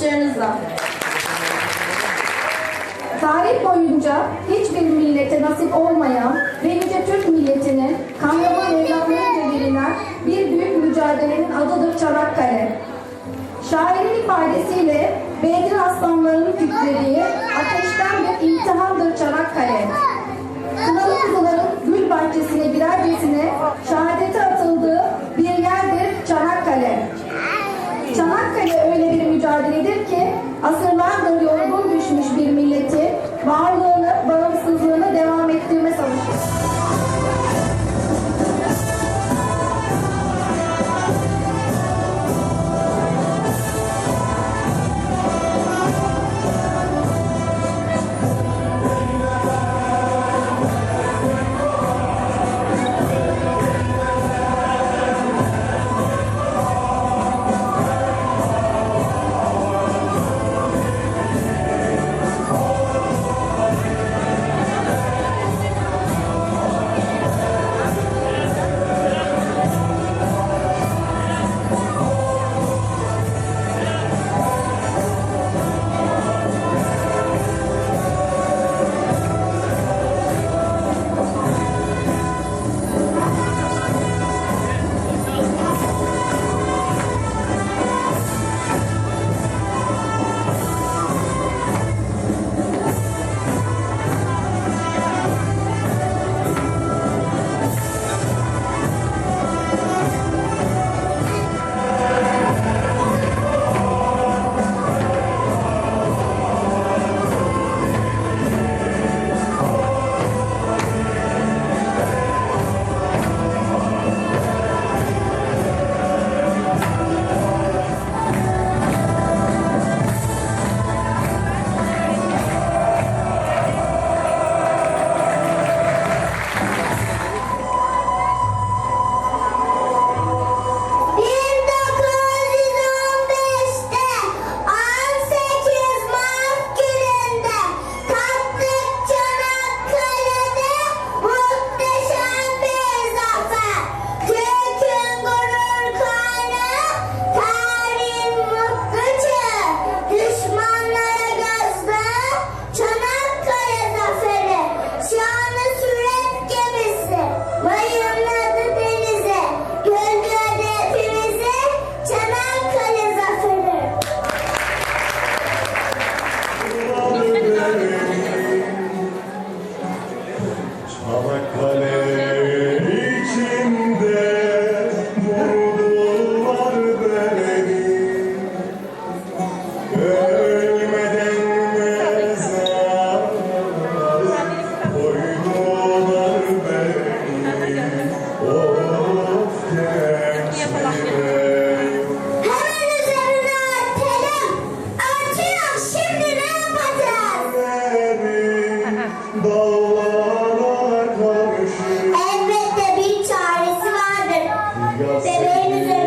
Alkışlarınızla. Tarih boyunca hiçbir millete nasip olmayan ve yüce Türk milletinin kanlı evlatlarınca verilen bir büyük mücadelenin adıdır Çanakkale. Şairin ifadesiyle Bedir aslanlarının titrediği ateşten bir imtihandır Çanakkale. Kınalı kızıların gül bahçesine birercesine şehadete Soberano